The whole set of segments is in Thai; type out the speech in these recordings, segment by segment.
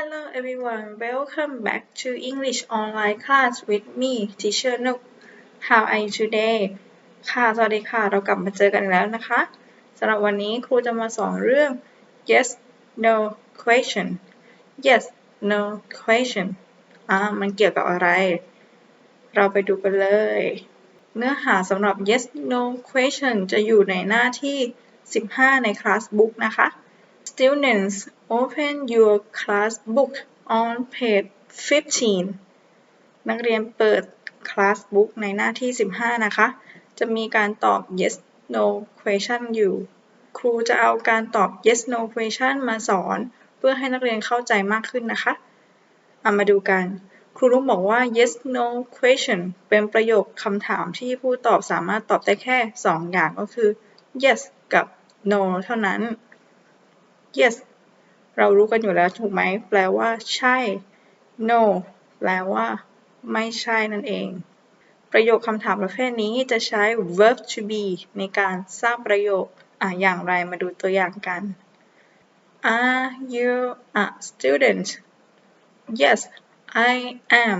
Hello everyone, welcome back to English online class with me, Teacher Nook. How are you today? ค่ะสวัสดีค่ะ เรากลับมาเจอกันแล้วนะคะสำหรับวันนี้ครูจะมาสอนเรื่อง yes no question yes no question อ่ามันเกี่ยวกับอะไร เราไปดูกันเลย เนื้อหาสำหรับ yes no question จะอยู่ในหน้าที่ 15 ใน class book นะคะ Students open your class book on page 15 นักเรียนเปิด class book ในหน้าที่ 15 นะคะ จะมีการตอบ yes no question อยู่ ครูจะเอาการตอบ yes no question มาสอน เพื่อให้นักเรียนเข้าใจมากขึ้นนะคะเอามาดูกัน ครูรุ้งบอกว่า yes no question เป็นประโยคคำถามที่ผู้ตอบสามารถตอบได้แค่ 2 อย่างก็คือ yes กับ no เท่านั้น yes เรารู้กันอยู่แล้วถูกไหมแปลว่า ใช่ no แปลว่า ไม่ใช่นั่นเอง ประโยคคำถามประเภทนี้จะใช้ verb to be ในการสร้างประโยคอะอย่างไรมาดูตัวอย่างกัน Are you a student Yes I am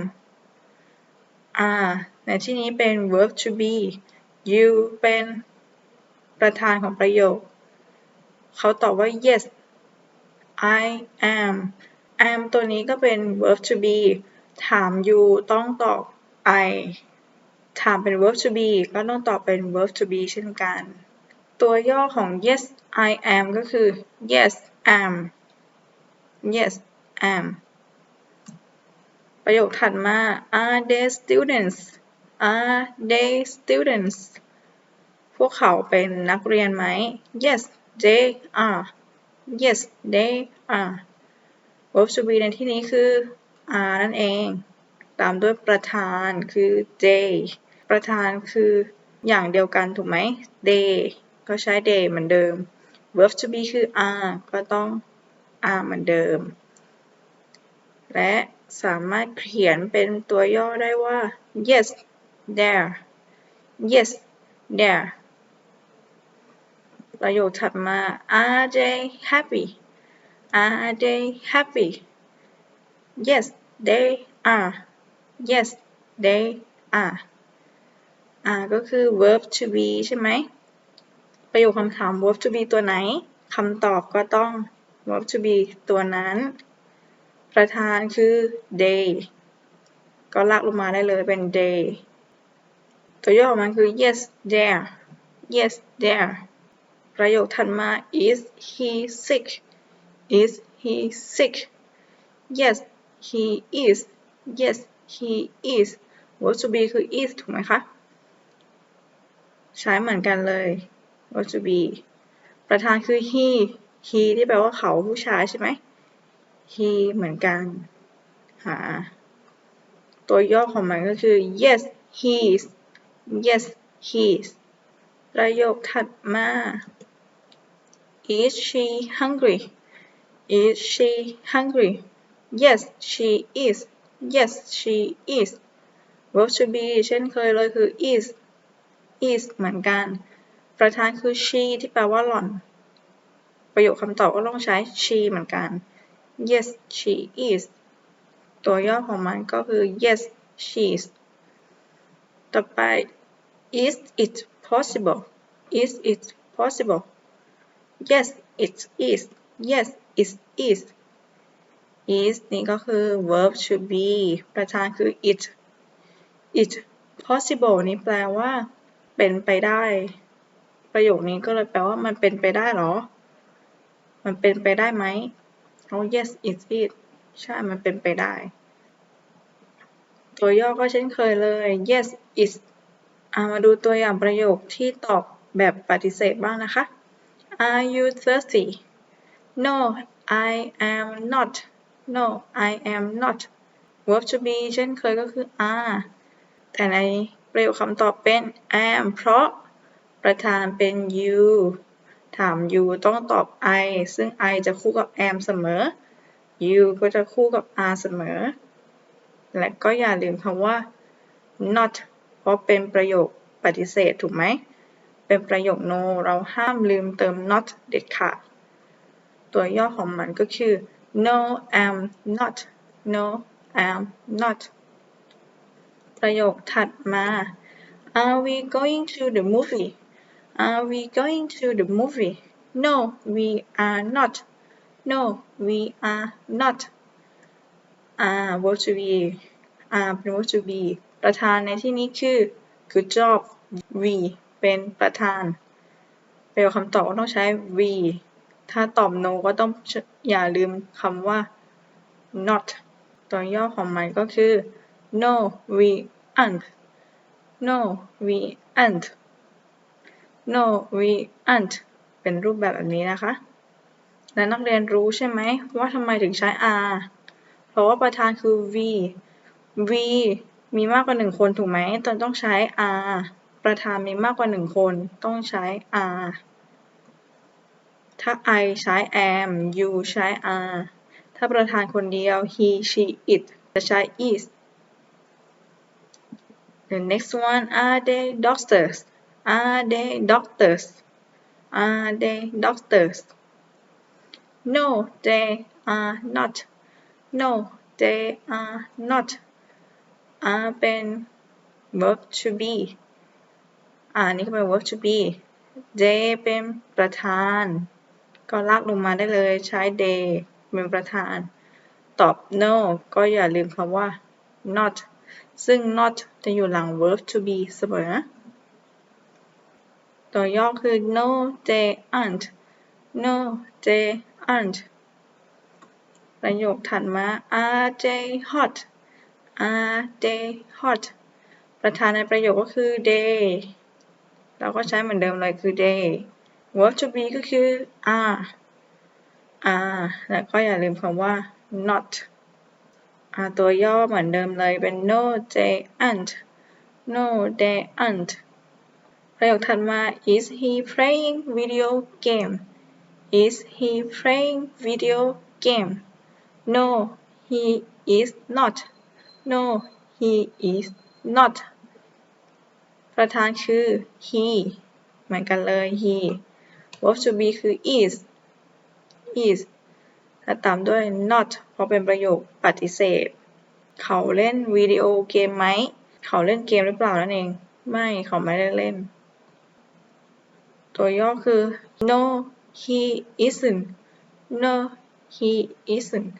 are ในที่นี้เป็น verb to be you เป็นประธานของประโยค เขาตอบว่า yes I am am ตัวนี้ก็เป็น verb to be ถาม you ต้องตอบ I ถามเป็น verb to be ก็ต้องตอบเป็น verb to be เช่นกัน ตัวย่อของ yes I am ก็คือ yes am yes am ประโยคถัดมา are they students are they students พวกเขาเป็นนักเรียนไหม yes they are yes they are verb to be ในที่นี้คือ are นั่นเอง ตามด้วยประธานคือ they ประธานคืออย่างเดียวกันถูกไหม they ก็ใช้ they เหมือนเดิม verb to be คือ are ก็ต้อง are เหมือนเดิม และสามารถเขียนเป็นตัวย่อได้ว่า yes there yes there ประโยคถัดมา are they happy are they happy yes they are yes they are are ก็คือ verb to be ใช่ไหม ประโยคคำถาม verb to be ตัวไหนคำตอบก็ต้อง verb to be ตัวนั้น ประธานคือ they ก็ลากลงมาได้เลยเป็น they ตัวย่อของมันคือ yes there yes there ประโยคถัดมา is he sick is he sick yes he is yes he is verb to be คือ is ถูกไหมคะ ใช้เหมือนกันเลย verb to be ประธานคือ he he ที่แปลว่าเขาผู้ชายใช่ไหม he เหมือนกัน หา ตัวย่อของมันก็คือ yes he's yes he's ประโยคถัดมา is she hungry is she hungry yes she is yes she is verb to be เช่นเคยเลยคือ is is เหมือนกัน ประธานคือ she ที่แปลว่าหล่อน ประโยคคำตอบก็ต้องใช้ she เหมือนกัน yes she is ตัวย่อของมันก็คือ yes she is. ต่อไป is it possible is it possible yes it is yes it is is นี่ก็คือ verb to be ประธานคือ it it possible นี่แปลว่า เป็นไปได้ ประโยคนี้ก็เลยแปลว่ามันเป็นไปได้หรอ มันเป็นไปได้ไหมโอ้ yes it is ใช่ มันเป็นไปได้ ตัวย่อก็เช่นเคยเลย yes it อามาดูตัวอย่างประโยคที่ตอบแบบปฏิเสธบ้างนะคะ Are you thirsty No I am not No I am not verb to be เช่นเคยก็คือ are แต่ในประโยคคำตอบเป็น am เพราะประธานเป็น you ถาม you ต้องตอบ I ซึ่ง I จะคู่กับ am เสมอ you ก็จะคู่กับ are เสมอ และก็อย่าลืมคำว่า not เพราะเป็นประโยคปฏิเสธถูกไหม เป็นประโยค no เราห้ามลืมเติม not เด็ดขาด ตัวย่อของมันก็คือ no am not no am not ประโยคถัดมา Are we going to the movie Are we going to the movie No we are not No we are not are verb to be are เป็น verb to be ประธานในที่นี้คือ good job we เป็นประธานประโยคคำตอบก็ต้องใช้ we ถ้าตอบ no ก็ต้องอย่าลืมคำว่า not ตัวย่อของมันก็คือ no we aren't no we aren't no we aren't เป็นรูปแบบแบบนี้นะคะ และนักเรียนรู้ใช่ไหมว่าทำไมถึงใช้ are เพราะว่าประธานคือ we we มีมากกว่าหนึ่งคนถูกไหมตอนต้องใช้ are ประธานมีมากกว่าหนึ่งคน ต้องใช้ are ถ้า I ใช้ am you ใช้ are ถ้าประธานคนเดียว he she it จะใช้ is The next one are they doctors are they doctors are they doctors No they are not No they are not are เป็น verb to be อ่านี่ก็เป็น verb to be they เป็นประธาน ก็ลากลงมาได้เลยใช้ they เป็นประธาน ตอบ no ก็อย่าลืมคำว่า not ซึ่ง not จะอยู่หลัง verb to be เสมอ ตัวย่อคือ no they aren't no they aren't ประโยคถัดมา are they hot are they hot ประธานในประโยคก็คือ they เราก็ใช้เหมือนเดิมเลยคือ they verb to be ก็คือ are are แล้วก็อย่าลืมคำว่า not ตัวย่อเหมือนเดิมเลยเป็น no they aren't no they aren't ประโยคถัดมา is he playing video game is he playing video game no he is not no he is not ประธานคือ he เหมือนกันเลย he verb to be คือ is is และตามด้วย not เพราะเป็นประโยคปฏิเสธ เขาเล่นวิดีโอเกมไหม เขาเล่นเกมหรือเปล่านั่นเอง ไม่เขาไม่ได้เล่น ตัวย่อคือ no he isn't no he isn't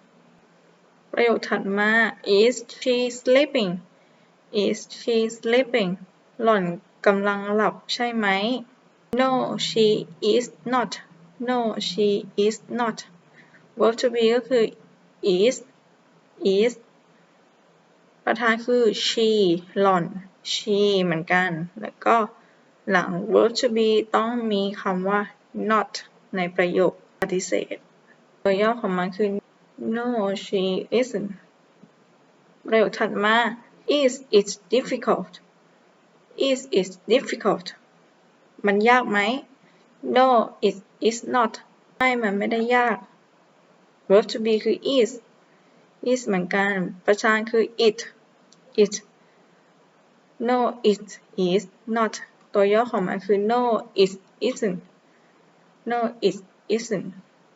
ประโยคถัดมา is she sleeping is she sleeping หล่อนกำลังหลับใช่ไหม no she is not no she is not verb to be ก็คือ is is ประธานคือ she หล่อน she เหมือนกัน แล้วก็หลัง verb to be ต้องมีคำว่า not ในประโยคปฏิเสธ ตัวย่อของมันคือ no she isn't ประโยคถัดมา is it difficult is it difficult มันยากไหม no it is not ไม่มันไม่ได้ยาก verb to be คือ is is เหมือนกัน ประธานคือ it it no it is not ตัวย่อของมันคือ no it isn't no it isn't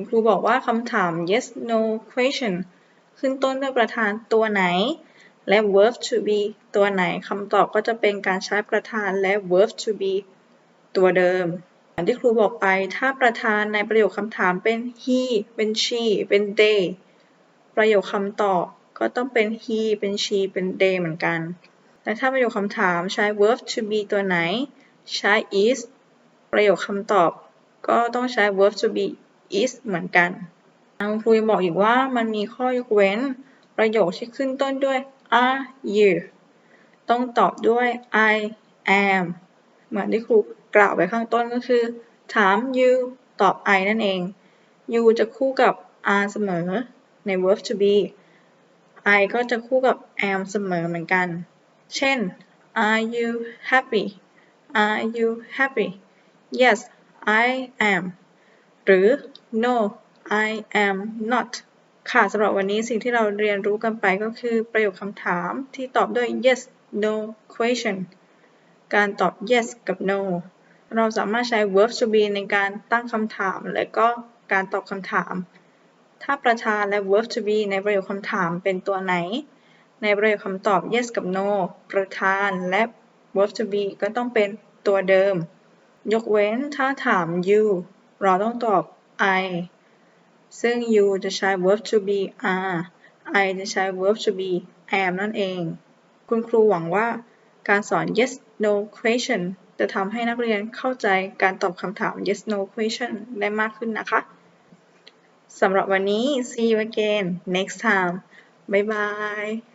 ครูบอกว่าคำถาม yes no question ขึ้นต้นด้วยประธานตัวไหน และ verb to be ตัวไหนคำตอบก็จะเป็นการใช้ประธานและ verb to be ตัวเดิมอย่างที่ครูบอกไป ถ้าประธานในประโยคคำถามเป็น he เป็น she เป็น they ประโยคคำตอบก็ต้องเป็น he เป็น she เป็น they เหมือนกันและถ้าประโยคคำถามใช้ verb to be ตัวไหน ใช้ is ประโยคคำตอบก็ต้องใช้ verb to be is เหมือนกันครูยังบอกอีกว่ามันมีข้อยกเว้นประโยคที่ขึ้นต้นด้วย are you ต้องตอบด้วย I am เหมือนที่ครูกล่าวไปข้างต้นก็คือ ถาม you ตอบ I นั่นเอง you จะคู่กับ are เสมอใน verb to be I ก็จะคู่กับ am เสมอเหมือนกัน เช่น Are you happy Are you happy Yes I am หรือ No I am not ค่ะสำหรับวันนี้สิ่งที่เราเรียนรู้กันไปก็คือประโยคคำถามที่ตอบด้วย yes no question การตอบ yes กับ no เราสามารถใช้ verb to be ในการตั้งคำถาม และก็การตอบคำถาม ถ้าประธานและ verb to be ในประโยคคำถามเป็นตัวไหน ในประโยคคำตอบ yes กับ no ประธานและ verb to be ก็ต้องเป็นตัวเดิม ยกเว้นถ้าถาม you เราต้องตอบ I ซึ่ง you จะใช้ verb to be are I จะใช้ verb to be am นั่นเอง คุณครูหวังว่าการสอน yes no question จะทำให้นักเรียนเข้าใจการตอบคำถาม yes no question ได้มากขึ้นนะคะ สำหรับวันนี้ see you again next time บ๊ายบาย